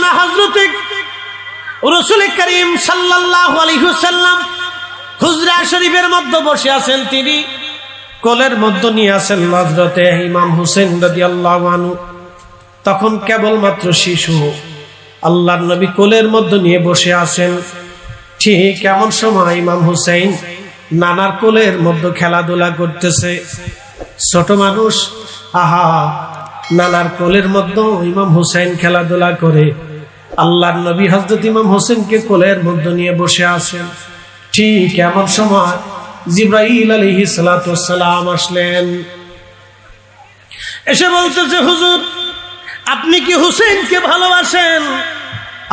ঘটনা হজরতে রসুল করিম সাল্লাহ আলহিহুসাল্লাম হুজরা শরীফের মধ্যে বসে আছেন তিনি। কোলের মধ্যে নিয়ে আসেন হজরতে ইমাম হুসেন রদি আল্লাহ তখন কেবলমাত্র শিশু। আল্লাহর নবী কোলের মধ্যে নিয়ে বসে আছেন। ঠিক এমন সময় ইমাম হুসেন নানার কোলের মধ্যে খেলাধুলা করতেছে। ছোট মানুষ, আহা, নানার কোলের মধ্যে ইমাম হুসেন খেলাধুলা করে। আল্লাহর নবী হজরত ইমাম হোসেনকে কোলের মধ্যে নিয়ে বসে আছেন। ঠিক এমন সময় জিব্রাইল আলহি সালাম আসলেন। এসে বলতেছে, হুজুর, আপনি কি হুসেনকে ভালোবাসেন?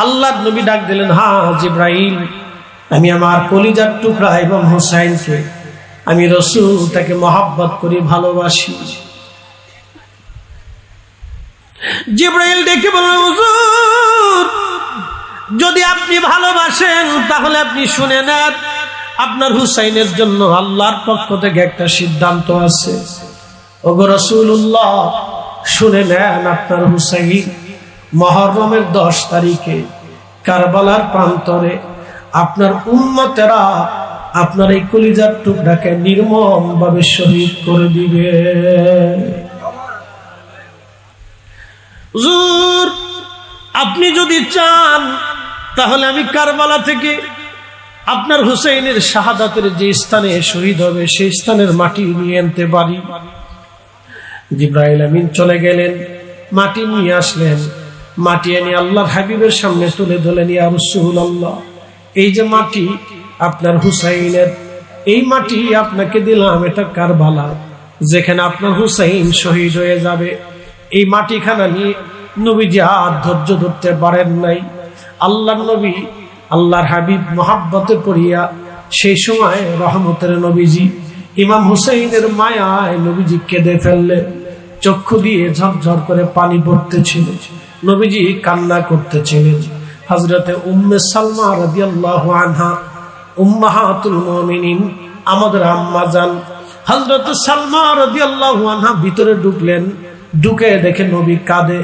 আল্লাহ নবী ডাক দিলেন, হা, জিব্রাইল, আমি আমার কলিজার টুকরা এবং হুসাইনকে, আমি রসুল তাকে মহাব্বত করি, ভালোবাসি। জিব্রাইল ডেকে বললেন, হুজুর যদি আপনি ভালোবাসেন, তাহলে আপনি শুনে নেন, আপনার হুসাইনের জন্য আল্লাহর পক্ষ থেকে একটা সিদ্ধান্ত আছে। শুনে নেন আপনার হুসাইন, মহরমের দশ তারিখে কারবালার প্রান্তরে আপনার উন্মতেরা আপনার এই কলিজার টুকরাকে নির্মম ভাবে শহীদ করে দিবে। আপনি যদি চান তাহলে আমি কারবালা থেকে আপনার হুসেইনের শাহাদাতের যে স্থানে শহীদ হবে, সেই স্থানের মাটি নিয়ে আনতে পারি। জিব্রাহিল আমিন চলে গেলেন, মাটি নিয়ে আসলেন। মাটি এনে আল্লাহর হাবিবের সামনে তুলে ধরলেন, ইয়া রাসূলুল্লাহ, এই যে মাটি আপনার হুসাইনের, এই মাটি আপনাকে দিলাম, এটা কারবালা, যেখানে আপনার হুসাইন শহীদ হয়ে যাবে। এই মাটিখানা নিয়ে নবীজি আর ধৈর্য ধরতে পারেন নাই। আল্লাহ নবী, আল্লাহর হাবিব মোহাব্বতে পড়িয়া সেই সময় রহমতের নবীজি, ইমাম হুসাইনের মায়ায় নবীজি কেঁদে ফেললেন চক্ষু দিয়ে ঝরঝর করে পানি পড়তেছিল। নবীজি কান্না করতেছিলেন। হজরতে উম্মে সালমা রাদিয়াল্লাহ আনহা, উম্মাহাতুল মুমিনিন, আমাদের আম্মা যান হজরত সালমা রাদিয়াল্লাহু আনহা ভিতরে ঢুকলেন। ঢুকে দেখে নবী কাঁদে,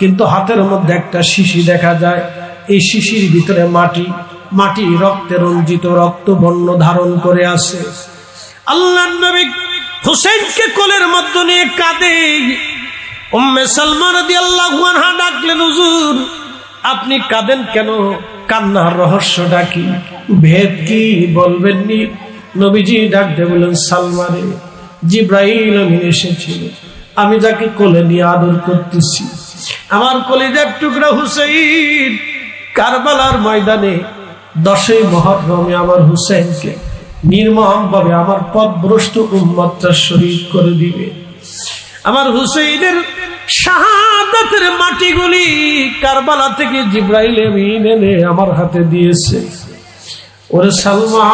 কিন্তু হাতের মধ্যে একটা শিশি দেখা যায়। এই শিশির ভিতরে মাটি মাটি রক্তে রঞ্জিত রক্ত বর্ণ ধারণ করে আছে। আল্লাহ নবী হুসেনকে কোলের মধ্যে নিয়ে কাঁদে। উম্মে সালমান রাদিয়াল্লাহু আনহা ডাকলেন, হুজুর, আপনি কাঁদেন কেন? কান্নার রহস্যটা কি? ভেদ কি? বলবেন নি। নবীজি ডাক দিয়ে বললেন, সালমানে জিব্রাহিল আমিন এসেছিল আমি যাকে কোলে নিয়ে আদর করতেছি। আমার কলিজার টুকরা হুসেইন কারবালার ময়দানে দশই মহরমে আমার হুসেনকে নির্মম ভাবে আমার পথভ্রষ্ট উন্মাত্রা শরীর করে দিবে। আমার হুসেইনের শাহাদাতের মাটিগুলি কারবালা থেকে জিব্রাইল আমিন এনে আমার হাতে দিয়েছে। ওরে সালমা,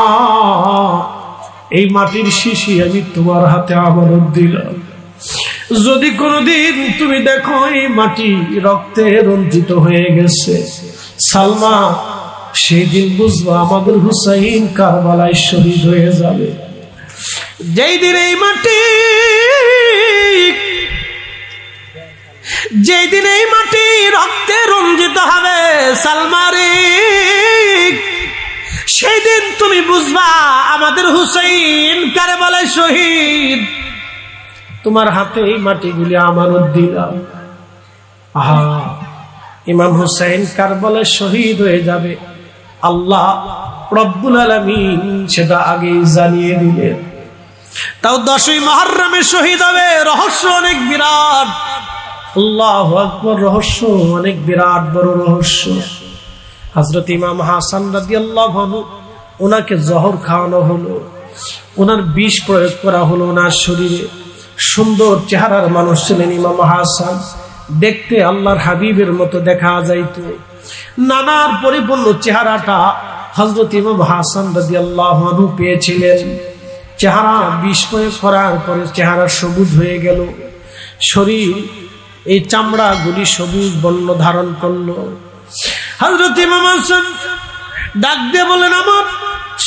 এই মাটির শিশি আমি তোমার হাতে আমারও দিলাম। যদি কোনোদিন তুমি দেখো এই মাটি রক্তে রঞ্জিত হয়ে গেছে সালমা সেই দিন বুঝব আমাদের হুসাইন কারবালায় শহীদ হয়ে যাবে। যেই দিন এই মাটি, যেই দিন এই মাটি রক্তে রঞ্জিত হবে সালমারি সেই দিন তুমি বুঝবা আমাদের হুসাইন কারবালায় শহীদ। তোমার হাতে এই মাটিগুলি আমারও দিলাম আহা ইমাম হুসাইন কারবালায় শহীদ হয়ে যাবে। আল্লাহ রব্বুল আলমিন সেটা আগেই জানিয়ে দিলেন। তাও দশই মহরমে শহীদ হবে, রহস্য অনেক বিরাট। আল্লাহ আকবর, রহস্য অনেক বিরাট বড় রহস্য। হজরত ইমাম হাসান রাজি আল্লাহ ওনাকে জহর খাওয়ানো হলো। ওনার বিষ প্রয়োগ করা হলো ওনার শরীরে। সুন্দর চেহারার মানুষ ছিলেন ইমাম হাসান। দেখতে আল্লাহর হাবিবের মতো দেখা যাইত। নানার পরিপূর্ণ চেহারাটা হজরত ইমাম হাসান রাজি আল্লাহ পেয়েছিলেন। চেহারা প্রয়োগ করার পরে চেহারা সবুজ হয়ে গেল। শরীর এই চামড়াগুলি সবুজ বর্ণ ধারণ করল। হজরত ইমাম হাসান ডাক দিয়ে বলেন আমার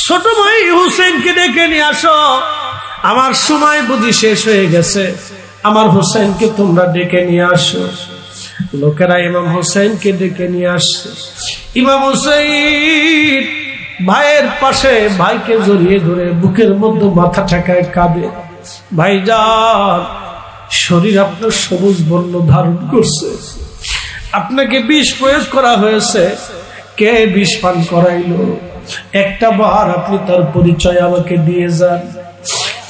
ছোট ভাই হুসেনকে ডেকে নিয়ে আসো। আমার সময় বুঝি শেষ হয়ে গেছে। আমার হুসেনকে তোমরা ডেকে নিয়ে আসো। লোকেরা ইমাম হোসেনকে ডেকে নিয়ে আসছে ইমাম হোসেন ভাইয়ের পাশে ভাইকে জড়িয়ে ধরে বুকের মধ্যে মাথা ঠেকায় কাঁদে। ভাই যান শরীর আপনার সবুজ বর্ণ ধারণ করছে। আপনাকে বিষ প্রয়োগ করা হয়েছে। কে বিষ পান করাইল? একটা বার আপনি তার পরিচয় আমাকে দিয়ে যান।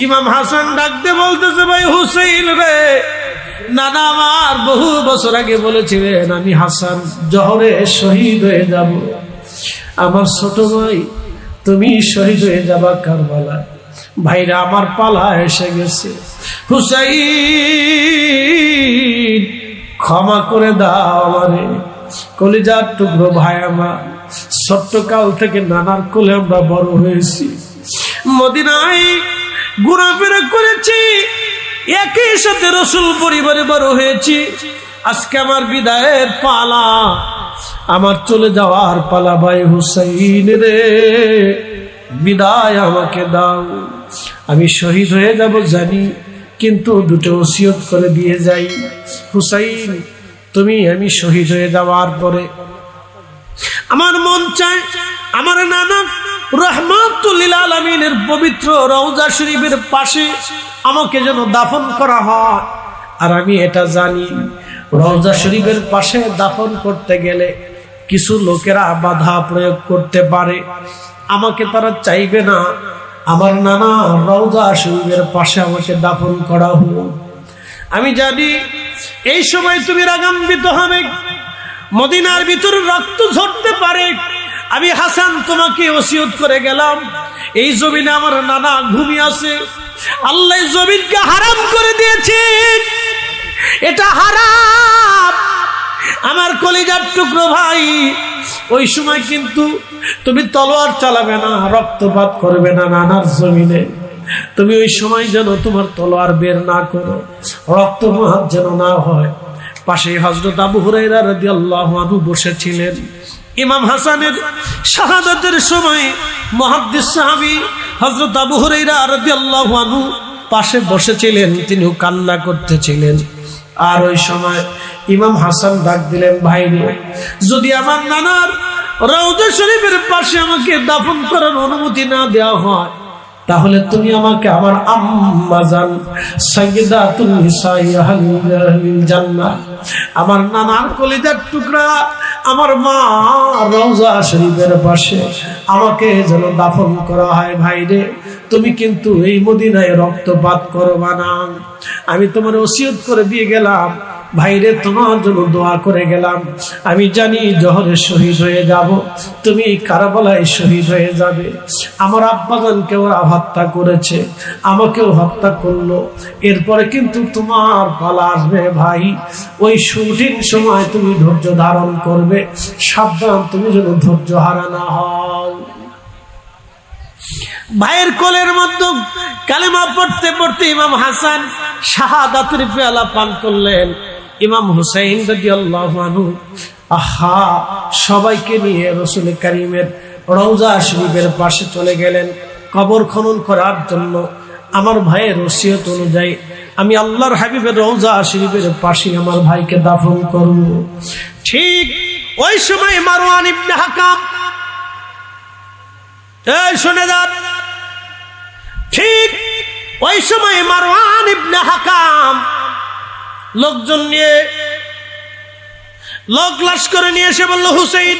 ইমাম হাসান ডাকতে বলতেছে, ভাই হুসেইন রে, নানা আমার বহু বছর আগে বলেছিলেন, আমি হাসান জহরে শহীদ হয়ে যাব। আমার ছোট ভাই, তুমি শহীদ হয়ে যাবা কারবালা ভাইরা আমার পালা এসে গেছে। হুসাইন, ক্ষমা করে দাও আমারে। কলিজার টুকরো ভাই আমার, ছোট্ট কাল থেকে নানার কোলে আমরা বড় হয়েছি। মদিনায় ঘোরাফেরা করেছি, একই সাথে রসুল পরিবারে বড় হয়েছি। আজকে আমার বিদায়ের পালা, আমার চলে যাওয়ার পালা ভাই হুসাইন রে। বিদায় আমাকে দাও, আমি শহীদ হয়ে যাব জানি, কিন্তু দুটো ওসিয়ত করে দিয়ে যাই। হুসাইন, তুমি, আমি শহীদ হয়ে যাওয়ার পরে আমার মন চায়, আমার নানা রহমাতুল্লিল আলমিনের পবিত্র রওজা শরীফের পাশে আমাকে যেন দাফন করা হয়। আর আমি এটা জানি, রওজা শরীফের পাশে দাফন করতে গেলে কিছু লোকেরা বাধা প্রয়োগ করতে পারে। আমাকে তারা চাইবে না, আমার নানা রওজা শরীফের পাশে আমাকে দাফন করা হোক। আমি জানি, এই সময় তুমি রাগান্বিত হবে, মদিনার ভিতরে রক্ত ঝরতে পারে। আমি হাসান তোমাকে ওসিয়ত করে গেলাম। এই জমিনে আমার নানা ঘুমিয়ে আছে। আল্লাহ জমিনকে হারাম করে দিয়েছে। এটা হারাম। আমার কলিজার টুকরো ভাই, ওই সময় কিন্তু তুমি তলোয়ার চালাবে না, রক্তপাত করবে না নানার জমিনে। তুমি ওই সময় যেন তোমার তলোয়ার বের না করো রক্তপাত যেন না হয়। পাশে হজরত আবু হুরাইরা রাদিয়াল্লাহু বসেছিলেন। ইমাম হাসানের শাহাদাতের সময় মহাদ্দিস সাহাবি হজরত আবু হরেরা আরবি আল্লাহ পাশে বসেছিলেন তিনি কান্না করতেছিলেন। আর ওই সময় ইমাম হাসান ডাক দিলেন, ভাই যদি আমার নানার রৌদা শরীফের পাশে আমাকে দাফন করার অনুমতি না দেওয়া হয় তাহলে তুমি আমাকে আমার আম্মা জান নিসাই আহলিল জান্নাহ। আমার নানার কলিজার টুকরা, আমার মা রওজা শরীফের পাশে আমাকে যেন দাফন করা হয় ভাইরে তুমি কিন্তু এই মদিনায় রক্তপাত করবা না। আমি তোমার ওসিয়ত করে দিয়ে গেলাম। ভাইরে, তোমার জন্য দোয়া করে গেলাম। আমি জানি জহরে শহীদ হয়ে যাব। তুমি কারাবলায় শহীদ হয়ে যাবে। আমার আব্বাজানকে ওরা হত্যা করেছে, আমাকেও হত্যা করল। এরপরে কিন্তু তোমার পালা আসবে ভাই। ওই কঠিন সময় তুমি ধৈর্য ধারণ করবে। সাবধান, তুমি যেন ধৈর্য হারা না হও। ভাইয়ের কোলের মধ্যে কালেমা পড়তে পড়তে ইমাম হাসান শাহাদাতের পেয়ালা পান করলেন। ইমাম হুসাইন আল্লাহ আহা, সবাইকে নিয়ে রসুল করিমের রৌজা শরীফের পাশে চলে গেলেন। কবর খনন করার জন্য আমার ভাইয়ের রসিয়ত অনুযায়ী আমি আল্লাহর হাবিবের রৌজা শরীফের পাশে আমার ভাইকে দাফন করব। ঠিক ওই সময় মারওয়ান ইবনে হাকাম, এই শুনে যান। ঠিক ওই সময় মারওয়ান ইবনে হাকাম লোকজন নিয়ে লোক লাশ করে নিয়ে এসে বলল, হুসেইন,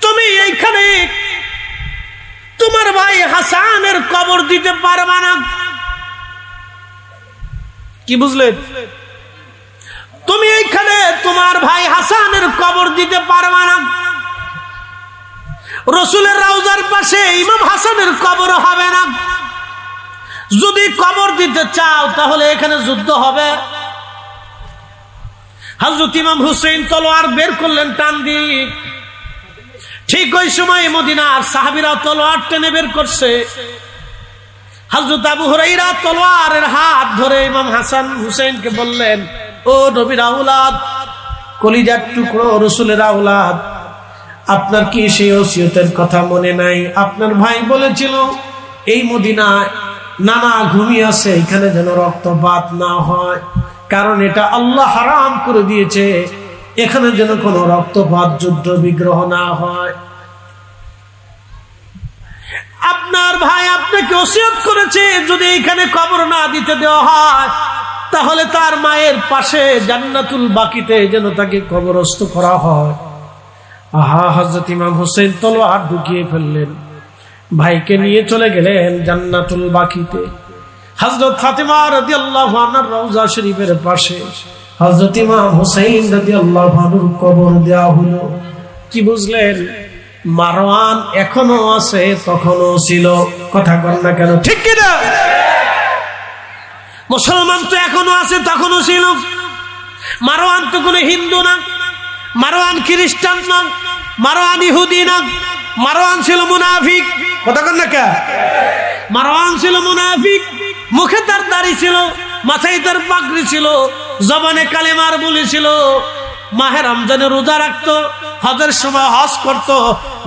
তুমি এইখানে তোমার ভাই হাসানের কবর দিতে পারবা না। কি বুঝলেন তুমি এইখানে তোমার ভাই হাসানের কবর দিতে পারবা না। রসুলের রাউজার পাশে ইমাম হাসানের কবর হবে না। যদি কবর দিতে চাও, তাহলে এখানে যুদ্ধ হবে। হজরত ইমাম হুসেন তলোয়ার বের করলেন টান দিয়ে। ঠিক ওই সময় মদিনার সাহাবিরা তলোয়ার টেনে বের করছে। হজরত আবু হরাইরা তলোয়ারের হাত ধরে ইমাম হাসান হুসেনকে বললেন, ও নবীর আউলাদ কলিজার টুকরো রসুলের আউলাদ আপনার কি সেই ওসিয়তের কথা মনে নাই? আপনার ভাই বলেছিল, এই মদিনায় নানা ঘুমিয়ে আছে, এখানে যেন রক্তপাত না হয়। কারণ এটা আল্লাহ হারাম করে দিয়েছে। এখানে যেন কোনো রক্তপাত, যুদ্ধ, বিগ্রহ না হয়। আপনার ভাই আপনাকে ওসিয়ত করেছে, যদি এখানে কবর না দিতে দেওয়া হয়, তাহলে তার মায়ের পাশে জান্নাতুল বাকিতে যেন তাকে কবরস্থ করা হয়। আহা হজরত ইমাম হোসেন তলোয়ার ঢুকিয়ে ফেললেন। ভাইকে নিয়ে চলে গেলেন জান্নাতুল বাকিতে। হজরত ফাতেমা রদি আল্লাহ রওজা শরীফের পাশে। হজরত ইমাম হোসেন রদি আল্লাহ কবর দেওয়া হলো। কি বুঝলেন? মারওয়ান এখনও আছে, তখনও ছিল। কথা কর না কেন, ঠিক কিনা? মুসলমান তো এখনও আছে, তখনও ছিল। মারওয়ান তো কোনো হিন্দু না। মারওয়ান খ্রিস্টান না। মারওয়ান ইহুদি না। মারওয়ান ছিল মুনাফিক। কথা কর না কে মারওয়ান ছিল মুনাফিক। মুখে তার দাড়ি ছিল, মাথায় তার পাগড়ি ছিল, জবানে কালেমার বলেছিল মাহে রমজানে রোজা রাখতো, হজের সময় হজ করত,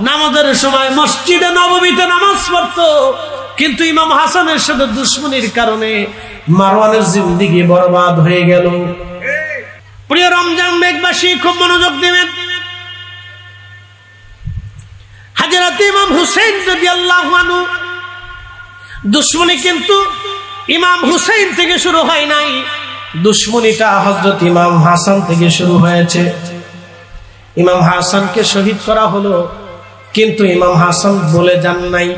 নামাজের সময় মসজিদে নবমীতে নামাজ পড়তো। কিন্তু ইমাম হাসানের সাথে দুশ্মনির কারণে মারওয়ানের জিন্দিগি বরবাদ হয়ে গেল। প্রিয় রমজান মেঘবাসী, খুব মনোযোগ দেবেন। হাজরত ইমাম হুসেন যদি আল্লাহ দুশ্মনী কিন্তু ইমাম হুসেন থেকে শুরু হয় নাই। দুশ্মনীটা হজরত ইমাম হাসান থেকে শুরু হয়েছে। ইমাম হাসানকে শহীদ করা হলো, কিন্তু ইমাম হাসান বলে যান নাই।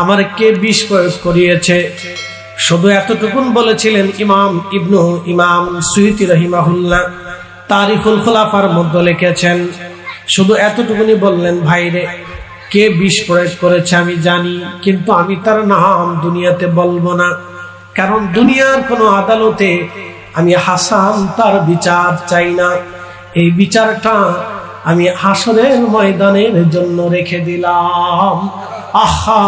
আমার কে বিষ প্রয়োগ করিয়েছে? শুধু এতটুকুন বলেছিলেন ইমাম ইবনু ইমাম সুইতি রহিমাহুল্লাহ। তারিখুল খোলাফার মধ্যে লিখেছেন, শুধু এতটুকুনি বললেন, ভাইরে, কে বিষ প্রয়োগ করেছে আমি জানি, কিন্তু আমি তার নাম দুনিয়াতে বলব না। কারণ দুনিয়ার কোনো আদালতে আমি হাসান তার বিচার চাই না। এই বিচারটা আমি হাসনের ময়দানের জন্য রেখে দিলাম। আহা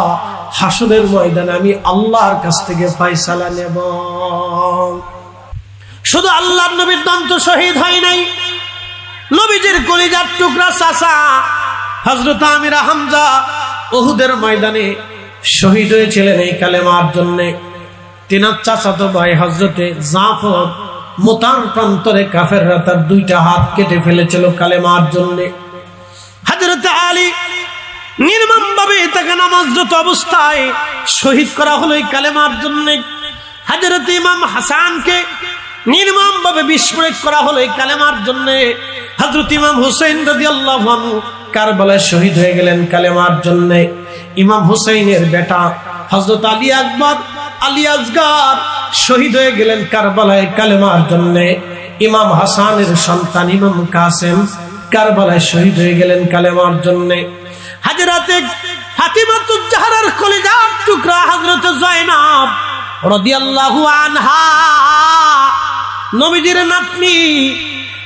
হাসনের ময়দানে আমি আল্লাহর কাছ থেকে ফয়সালা নেব। শুধু আল্লাহর নবীর দন্ত শহীদ হয় নাই। নবীজির কলিজার টুকরা চাষা হজরত আমির হামজা ওহুদের ময়দানে শহীদ হয়েছিলেন এই কালেমার জন্যে। তিনার চাচাতো ভাই হজরতে জাফর, মোতার প্রান্তরে কাফেররা তার দুইটা হাত কেটে ফেলেছিল কালেমার জন্য। হজরতে আলী নির্মম ভাবে তাকে নামাজরত অবস্থায় শহীদ করা হলো এই কালেমার জন্য। হজরত ইমাম হাসানকে নির্মম ভাবে বিস্ফোরক করা হলো এই কালেমার জন্য। হজরত ইমাম হুসেন রদি আল্লাহ কারবালায় শহীদ হয়ে গেলেন কালেমার জন্য। ইমাম হুসেনের বেটা হজরত আলী আকবর আলী আজগার শহীদ হয়ে গেলেন কারবালায় কালেমার জন্য। ইমাম হাসানের সন্তান ইমাম কাসেম কারবালায় শহীদ হয়ে গেলেন কালেমার জন্য। হাজরাতে জয়নাব নাতনি,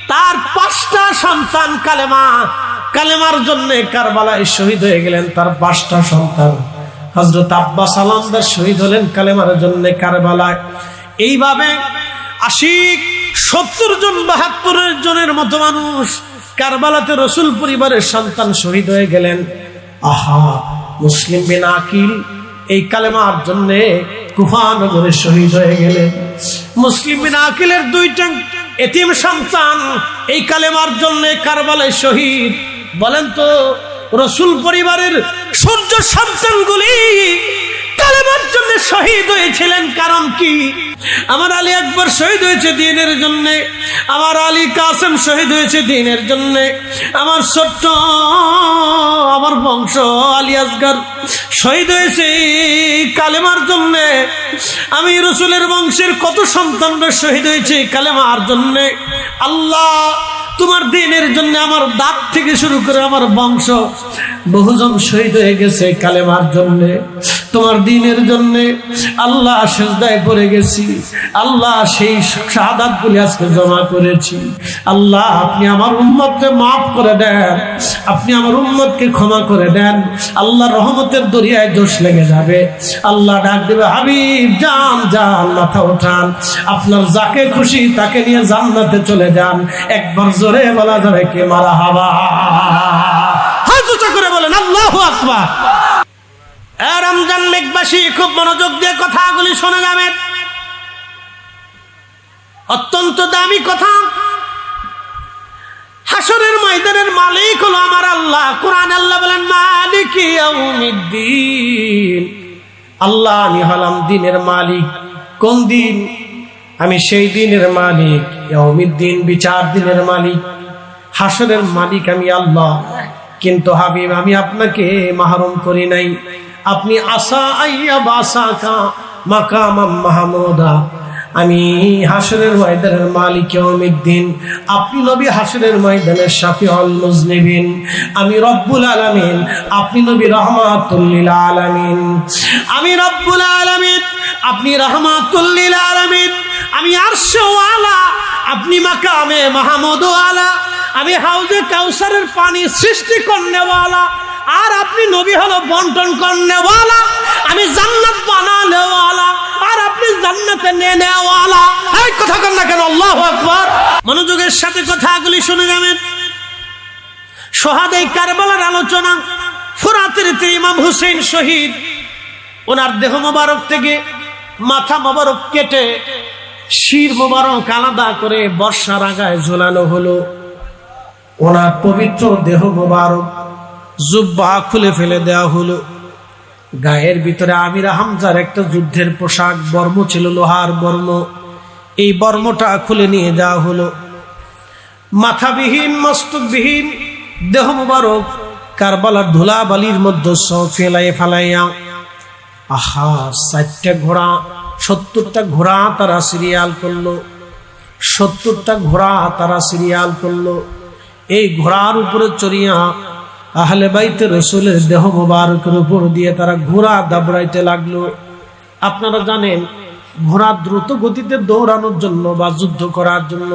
তার পাঁচটা সন্তান কালেমা, কালেমার জন্য কারবালায় শহীদ হয়ে গেলেন তার পাঁচটা সন্তান। হজরত আব্বাস আলমদার শহীদ হলেন কালেমার জন্য কারবালায়। এইভাবে আশিক সত্তর জন, বাহাত্তর জনের মতো মানুষ কারবালাতে রসুল পরিবারের সন্তান শহীদ হয়ে গেলেন। আহা, মুসলিম বিন আকিল এই কালেমার জন্য কুফানগরে শহীদ হয়ে গেলেন। মুসলিম বিন আকিলের দুইটা এতিম সন্তান এই কালেমার জন্য কারবালায় শহীদ। বলেন তো, রসুল পরিবারের সূর্য সন্তানগুলি কালেমার জন্য শহীদ হয়েছিলেন, কারণ কি? আমার আলী একবার শহীদ হয়েছে দিনের জন্য, আমার আলী কাসেম শহীদ হয়েছে দিনের জন্য, আমার ছোট্ট, আমার বংশ আলী আসগার শহীদ হয়েছে কালেমার জন্য। আমি রসুলের বংশের কত সন্তানরা শহীদ হয়েছে কালেমার জন্য। আল্লাহ তোমার দিনের জন্য আমার দাঁত থেকে শুরু করে আমার বংশ, বহুজন শহীদ হয়ে গেছে কালেমার জন্য। তোমার দিনের জন্য আল্লাহ সেজদায় পড়ে গেছি। আল্লাহ সেই শাহাদাত গুলি আজকে জমা করেছি। আল্লাহ, আপনি আমার উম্মতকে মাফ করে দেন। আপনি আমার উম্মতকে ক্ষমা করে দেন। আল্লাহ রহমতের দরিয়ায় দোষ লেগে যাবে। আল্লাহ ডাক দেবে, হাবিব, যান যান, মাথা ওঠান আপনার যাকে খুশি তাকে নিয়ে জান্নাতে চলে যান। একবার জোরে বলা যাবে, কে মারা হাবা? হাত করে বলেন, আল্লাহ এ রমজান মেঘবাসী, খুব মনোযোগ দিয়ে কথাগুলি শুনে যাবেন। অত্যন্ত দামি কথা। হাসরের ময়দানের মালিক হলো আমার আল্লাহ। কোরআন আল্লাহ বলেন, মালিক আল্লাহ, আমি হলাম দিনের মালিক। কোন দিন? আমি সেই দিনের মালিক। ইয়াউমিদ্দিন, বিচার দিনের মালিক। হাসরের মালিক আমি আল্লাহ। কিন্তু হাবিব, আমি আপনাকে মাহরুম করি নাই। আপনি আশা আইয়া বাসা কা মাকাম মাহমুদা। আমি হাসরের ময়দানের মালিক দিন আপনি নবী হাসরের ময়দানের সাফি অল মুজনিবিন। আমি রব্বুল আলামিন। আপনি নবী রহমাতুল্লিল আলামিন। আমি রব্বুল আলামিন। আপনি রহমাতুল্লিল আলামিন। আমি আরশওয়ালা আপনি মাকামে মাহমুদ আলা আমি হাউজে কাউসারের পানি সৃষ্টি করনেওয়ালা আর আপনি নবী হলো বন্টন করনেওয়ালা আমি জান্নাত বানালেওয়ালা আর আপনি জান্নাতে নিয়ে নেওয়ালা। এই কথা কন না কেন, আল্লাহ আকবার। মনোযোগের সাথে কথাগুলি শুনে যাবেন সোহাদ এই কারবালার আলোচনা, ফুরাতের ইমাম হুসেন শহীদ। ওনার দেহ মোবারক থেকে মাথা মোবারক কেটে শির মোবারক আলাদা করে বর্ষার আগায় ঝোলানো হলো। ওনার পবিত্র দেহ মোবারক জুব্বা খুলে ফেলে দেওয়া হলো। গায়ের ভিতরে আমির হামজার একটা যুদ্ধের পোশাক, বর্ম ছিল লোহার বর্ম। এই বর্মটা খুলে নিয়ে যাওয়া হলো। মাথাবিহীন, মস্তকবিহীন দেহ মুবারক কারবালার ধুলা বালির মধ্যে ফেলাই ফেলাইয়া আহা ষাটটা ঘোড়া, সত্তরটা ঘোড়া তারা সিরিয়াল করল। সত্তরটা ঘোড়া তারা সিরিয়াল করল। এই ঘোড়ার উপরে চড়িয়া আহলে বাইতে রসুলের দেহ মোবারকের উপর দিয়ে তারা ঘোড়া দাবড়াইতে লাগল। আপনারা জানেন, ঘোড়া দ্রুত গতিতে দৌড়ানোর জন্য বা যুদ্ধ করার জন্য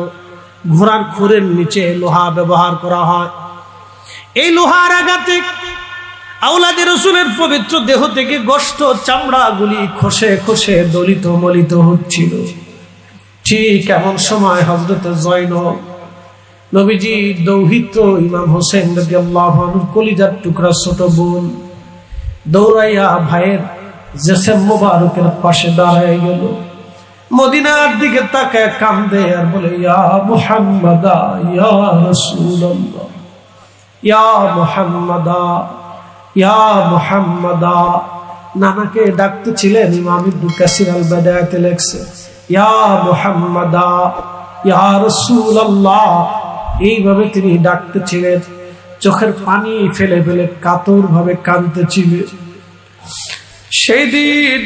ঘোড়ার খুরের নিচে লোহা ব্যবহার করা হয়। এই লোহার আঘাতে আউলাদি রসুলের পবিত্র দেহ থেকে গোষ্ঠ চামড়াগুলি খসে খসে দলিত মলিত হচ্ছিল। ঠিক এমন সময় হজরত জয়নব নবীজি দৌহিত্র ইমাম হোসেন কলিজার টুকরা ছোট বোন দৌড়াইয়া ভাইয়ের জেসেম মোবারকের পাশে দাঁড়ায় গেল। মদিনার দিকে তাকায় কান্দে আর বলে, ইয়া মুহাম্মাদা, ইয়া রাসূলুল্লাহ, ইয়া মুহাম্মাদা ইয়া মুহাম্মাদা। নানাকে ডাকতেছিলেন, ইমাম ইবনে কাসির আল লেখছে, ইয়া মুহাম্মাদা, ইয়া রাসূলুল্লাহ এইভাবে তিনি ডাকতেছিলেন। চোখের পানি ফেলে ফেলে কাতর ভাবে কাঁদতেছিলেন। সেই দিন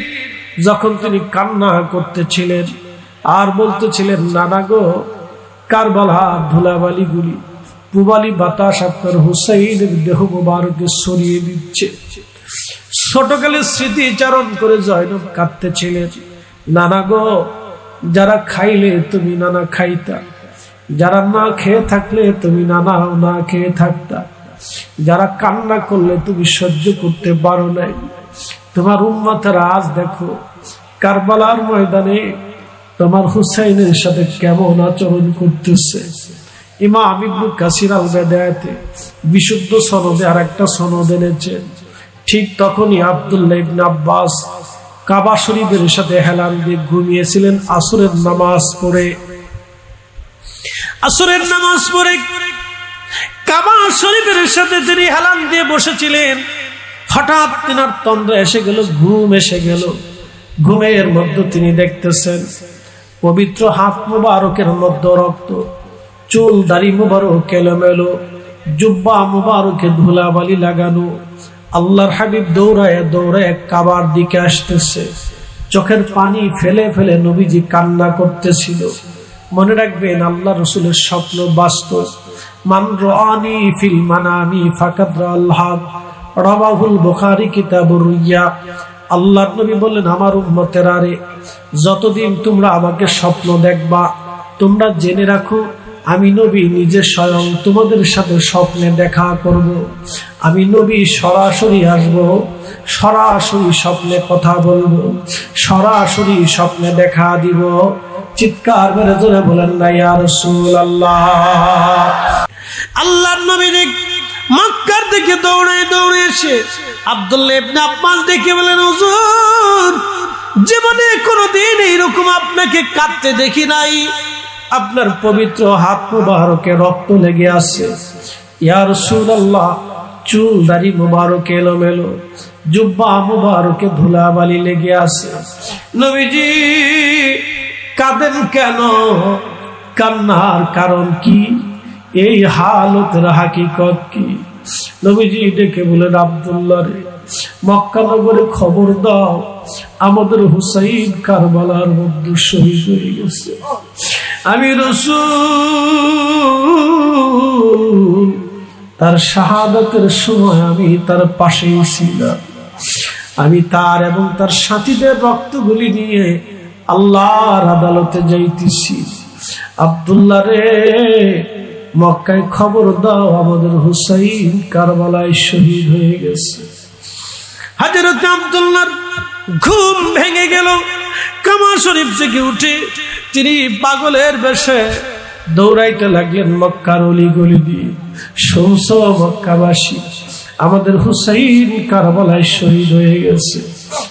যখন তিনি কান্না করতেছিলেন আর বলতেছিলেন, নানা গো, কারবালা ধুলাবালি গুলি পুবালি বাতাস আপনার হুসাইনের দেহ মোবারকে সরিয়ে দিচ্ছে। ছোটকালের স্মৃতিচারণ করে জয়নব কাঁদতেছিলেন। নানা গো, যারা খাইলে তুমি নানা খাইতা যারা না খেয়ে থাকলে তুমি নানাও না খেয়ে থাকতা। যারা কান্না করলে তুমি সহ্য করতে পারো নাই। তোমার উম্মাতের আজ দেখো, কারবালার ময়দানে তোমার হুসাইনের সাথে কেমন আচরণ করতেছে। ইমা আমিবনু কাসির আল বেদায়াতে বিশুদ্ধ সনদে আর একটা সনদ এনেছেন ঠিক তখনই আবদুল্লাহ ইবনে আব্বাস কাবা শরীফের সাথে হেলান দিয়ে ঘুমিয়েছিলেন, আসরের নামাজ পড়ে। আসরের নামাজ পড়ে কাবা শরীফের সাথে তিনি হেলান দিয়ে বসেছিলেন। হঠাৎ তিনার তন্দ্রা এসে গেল, ঘুম এসে গেল। ঘুমের মধ্যে তিনি দেখতেছেন, পবিত্র হাত মুবারকের মধ্যে রক্ত, চুল দাড়ি মুবারক এলোমেলো, জুব্বা মুবারকে ধুলাবালি লাগানো। আল্লাহর হাবিব দৌড়ায় দৌড়ায় কাবার দিকে আসতেছে। চোখের পানি ফেলে ফেলে নবীজি কান্না করতেছিল। মনে রাখবেন, আল্লাহ রসুলের স্বপ্ন বাস্তব। মান রানি ফিল মানামি ফাকাদ আল্লাহ রবাহুল বুখারী কিতাবুর রুইয়া। আল্লাহ নবী বললেন, আমার উম্মতের আরে, যতদিন তোমরা আমাকে স্বপ্ন দেখবা, তোমরা জেনে রাখো, আমি নবী নিজে স্বয়ং তোমাদের সাথে স্বপ্নে দেখা করব। আমি নবী সরাসরি আসব, সরাসরি স্বপ্নে কথা বলব, সরাসরি স্বপ্নে দেখা দিব। চিৎকার মেরে জোরে বলেন না, ইয়া রাসূলুল্লাহ। আল্লাহর নবী মক্কার দিকে দৌড়ে দৌড়ে এসে আব্দুল্লাহ ইবনে আব্বাস দেখে বলেন, হুজুর, জীবনে কোনোদিন এইরকম আপনাকে কাঁদতে দেখি নাই। আপনার পবিত্র হাত মুবারকে রক্ত লেগে আছে। ইয়ার সুল্লাহ চুল, দাড়ি মুবারক এলোমেলো, জুব্বা মুবারকে ধুলাবালি লেগে আছে। নবীজি কাঁদেন কেন? কান্নার কারণ কি? এই হালতের হাকিকত কি? নবীজি ডেকে বলেন, আবদুল্লাহ রে, মক্কা নগরে খবর দাও। আমাদের হুসাইন কারবালার মধ্যে শহীদ হয়ে গেছে। আমি রসুল। তার শাহাদাতের সময় আমি তার পাশেই ছিলাম। আমি তার এবং তার সাথীদের রক্তগুলি নিয়ে আল্লাহর আদালতে যাইতেছি। আবদুল্লাহ রে, মক্কায় খবর দাও, আমাদের হুসাইন কারবালায় শহীদ হয়ে গেছে। হাজরত আবদুল্লার ঘুম ভেঙে গেল। কামা শরীফ থেকে উঠে তিনি পাগলের বেশে দৌড়াইতে লাগলেন মক্কার অলি গলি দিয়ে। শুনছ মক্কাবাসী, আমাদের হুসাইন কারবালায় শহীদ হয়ে গেছে।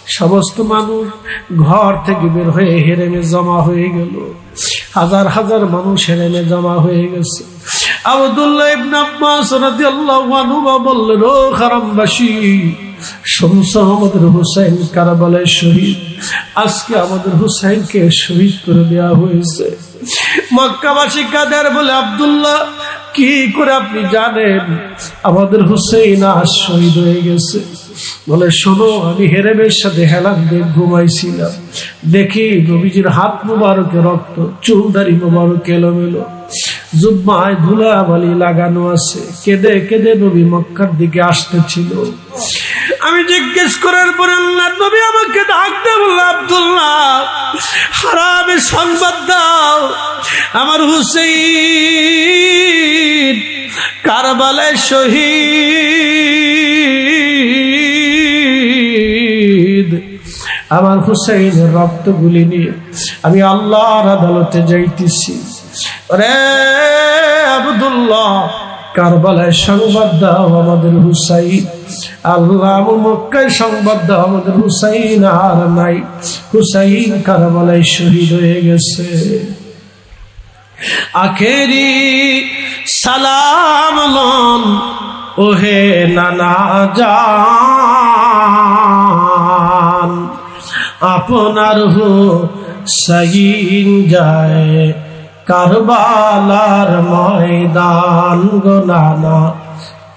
সমস্ত মানুষ ঘর থেকে বের হয়ে হেরেমে জমা হয়ে গেল। হাজার হাজার মানুষ হেরেমে জমা হয়ে গেছে। আবদুল্লাহ আজকে আমাদের হুসাইনকে শহীদ করে দেওয়া হয়েছে। কাদের বলে, আবদুল্লাহ কি করে আপনি জানেন? আমাদের হুসেইন আজ শহীদ হয়ে গেছে। বলে, শোনো, আমি হেরেমের সাথে হেলান দিয়ে ঘুমাইছিলাম। দেখি নবীজির হাত মুবারকে রক্ত চুলদারি মুবারক এলোমেলো। জুব্বায় ধুলা বালি লাগানো আছে। কেঁদে কেঁদে নবী মক্কার দিকে আসতেছিল। আমি জিজ্ঞেস করার পরে আল্লাহ, নবী আমাকে ডাকতে বলল, আব্দুল্লাহ হারামে সংবাদ দাও। আমার হুসেইন কারবালায় শহীদ। আমার হুসাইনের রক্তগুলি নিয়ে আমি আল্লাহর আদালতে যাইতেছি। রে আবদুল্লাহ, কারবালায় সংবাদ দাও আমাদের হুসাইন। আল্লাহ মক্কায় সংবাদ দাও আমাদের হুসাইন, আর নাই। হুসাইন কারবালায় শহীদ হয়ে গেছে। আখেরি সালাম লন ওহে নানা জান। আপনার হো সাইন যায় কারবালার ময়দান গো নানা,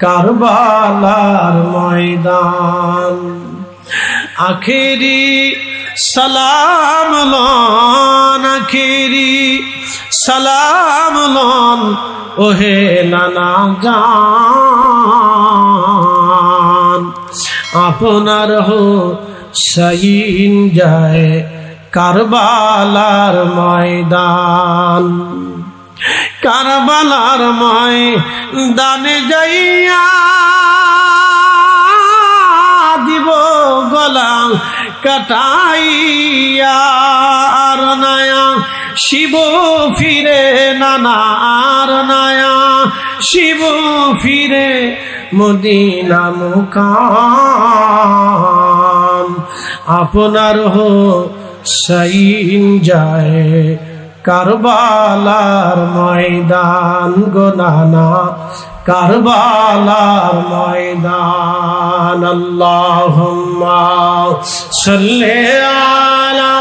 কারবালার ময়দান। আখেরি সালাম লন আখেরি, সালাম লন, ওহে নানা জান আপনার হো সাইন যায় কারবালার ময়দান। কারবালার ময়দানে যাইয়া দিব গলা কাটাইয়া আর নায়া, শিব ফিরে, নানা আর নায়া, শিব ফিরে মদিনা মুকাম। আপনার হো সাইন যায় কারবালার ময়দান গোনানা কারবালার ময়দান আল্লাহুম্মা সাল্লি আলা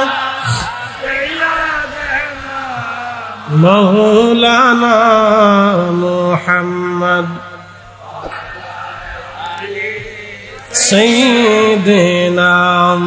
মৌলানা মুহাম্মদ। সৈদিনাম